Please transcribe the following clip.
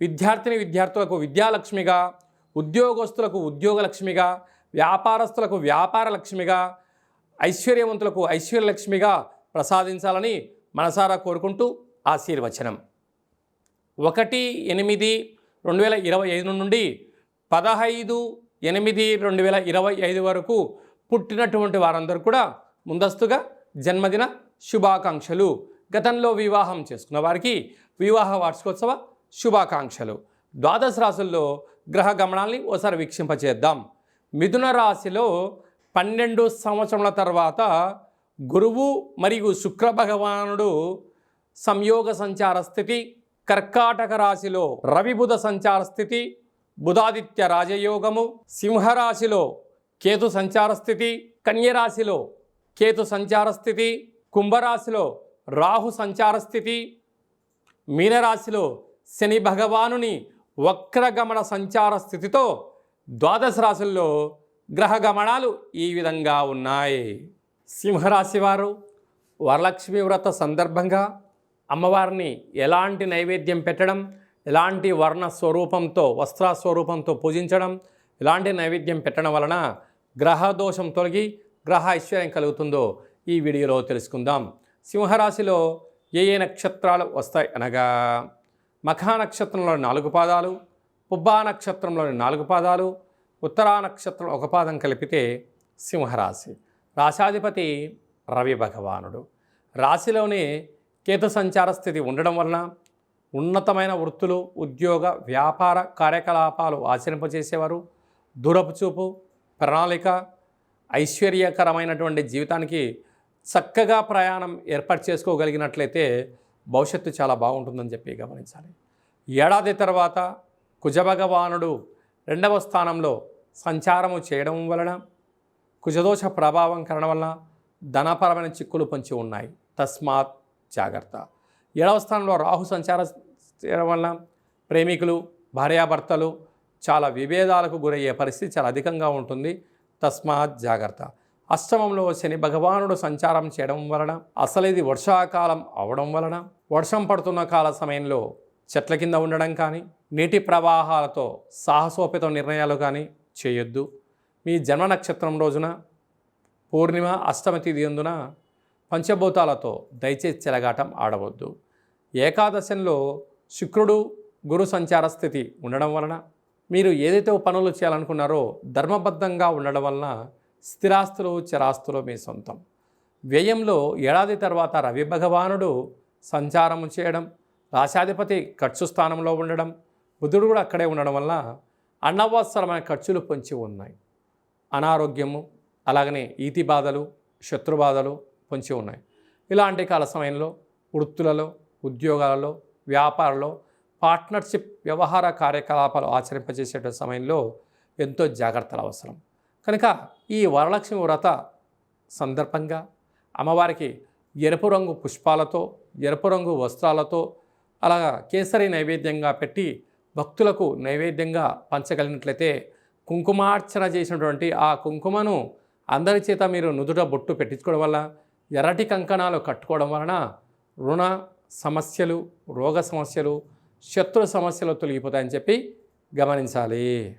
విద్యార్థిని విద్యార్థులకు విద్యాలక్ష్మిగా ఉద్యోగస్తులకు ఉద్యోగలక్ష్మిగా వ్యాపారస్తులకు వ్యాపార లక్ష్మిగా ఐశ్వర్యవంతులకు ఐశ్వర్యలక్ష్మిగా ప్రసాదించాలని మనసారా కోరుకుంటూ ఆశీర్వచనం. ఒకటి ఎనిమిది రెండు వేల ఇరవై ఐదు నుండి పదహైదు ఎనిమిది రెండు వేల ఇరవై ఐదు వరకు పుట్టినటువంటి వారందరూ కూడా ముందస్తుగా జన్మదిన శుభాకాంక్షలు. గతంలో వివాహం చేసుకున్న వారికి వివాహ వార్షికోత్సవ శుభాకాంక్షలు. ద్వాదశ రాశుల్లో గ్రహ గమనాల్ని ఓసారి వీక్షింపచేద్దాం. మిథున రాశిలో పన్నెండు సంవత్సరముల తర్వాత గురువు మరియు శుక్ర భగవానుడు సంయోగ సంచార స్థితి కర్కాటక రాశిలో రవిబుధ సంచార స్థితి బుధాదిత్య రాజయోగము సింహరాశిలో కేతు సంచార స్థితి కన్యరాశిలో కేతు సంచార స్థితి కుంభరాశిలో రాహు సంచార స్థితి మీనరాశిలో శని భగవానుని వక్రగమన సంచార స్థితితో ద్వాదశ రాశుల్లో గ్రహ గమనాలు ఈ విధంగా ఉన్నాయి. సింహరాశి వారు వరలక్ష్మి వ్రత సందర్భంగా అమ్మవారిని ఎలాంటి నైవేద్యం పెట్టడం ఎలాంటి వర్ణ స్వరూపంతో వస్త్ర స్వరూపంతో పూజించడం ఎలాంటి నైవేద్యం పెట్టడం వలన గ్రహ దోషం తొలగి గ్రహ ఐశ్వర్యం కలుగుతుందో ఈ వీడియోలో తెలుసుకుందాం. సింహరాశిలో ఏ ఏ నక్షత్రాలు వస్తాయి అనగా మఖా నక్షత్రంలోని నాలుగు పాదాలు పుబ్బా నక్షత్రంలోని నాలుగు పాదాలు ఉత్తరా నక్షత్రం ఒక పాదం కలిపితే సింహరాశి. రాశాధిపతి రవి భగవానుడు. రాశిలోనే కేతు సంచార స్థితి ఉండడం వలన ఉన్నతమైన వృత్తులు ఉద్యోగ వ్యాపార కార్యకలాపాలు ఆచరింపజేసేవారు దూరపు చూపు ప్రణాళిక ఐశ్వర్యకరమైనటువంటి జీవితానికి చక్కగా ప్రయాణం ఏర్పాటు చేసుకోగలిగినట్లయితే భవిష్యత్తు చాలా బాగుంటుందని చెప్పి గమనించాలి. ఏడాది తర్వాత కుజభగవానుడు రెండవ స్థానంలో సంచారము చేయడం వలన కుజదోష ప్రభావం కారణం వలన ధనపరమైన చిక్కులు పొంచి ఉన్నాయి. తస్మాత్ జాగ్రత్త. ఏడవ స్థానంలో రాహు సంచారం చేయడం వలన ప్రేమికులు భార్యాభర్తలు చాలా విభేదాలకు గురయ్యే పరిస్థితి చాలా అధికంగా ఉంటుంది. తస్మాత్ జాగ్రత్త. అష్టమంలో శని భగవానుడు సంచారం చేయడం వలన అసలు ఇది వర్షాకాలం అవడం వలన వర్షం పడుతున్న కాల సమయంలో చెట్ల కింద ఉండడం కానీ నీటి ప్రవాహాలతో సాహసోపేత నిర్ణయాలు కానీ చేయొద్దు. మీ జన్మ నక్షత్రం రోజున పూర్ణిమ అష్టమి తిథి ఎందున పంచభూతాలతో దయచేసి చెలగాటం ఆడవద్దు. ఏకాదశంలో శుక్రుడు గురు సంచార స్థితి ఉండడం వలన మీరు ఏదైతే పనులు చేయాలనుకున్నారో ధర్మబద్ధంగా ఉండడం వలన స్థిరాస్తులు చిరాస్తులు మీ సొంతం. వ్యయంలో ఏడాది తర్వాత రవి భగవానుడు సంచారము చేయడం రాశాధిపతి ఖర్చు స్థానంలో ఉండడం బుధుడు కూడా అక్కడే ఉండడం వల్ల అనవసరమైన ఖర్చులు పొంచి ఉన్నాయి. అనారోగ్యము అలాగనే ఈతి బాధలు శత్రు బాధలు పొంచి ఉన్నాయి. ఇలాంటి కాల సమయంలో వృత్తులలో ఉద్యోగాలలో వ్యాపారంలో పార్ట్నర్షిప్ వ్యవహార కార్యకలాపాలు ఆచరింపజేసేట సమయంలో ఎంతో జాగ్రత్తలు అవసరం. కనుక ఈ వరలక్ష్మి వ్రత సందర్భంగా అమ్మవారికి ఎరుపు రంగు పుష్పాలతో ఎరుపు రంగు వస్త్రాలతో అలాగా కేసరి నైవేద్యంగా పెట్టి భక్తులకు నైవేద్యంగా పంచగలిగినట్లయితే కుంకుమార్చన చేసినటువంటి ఆ కుంకుమను అందరి చేత మీరు నుదుట బొట్టు పెట్టించుకోవడం వల్ల ఎర్రటి కంకణాలు కట్టుకోవడం వలన రుణ సమస్యలు రోగ సమస్యలు శత్రు సమస్యలు తొలగిపోతాయని చెప్పి గమనించాలి.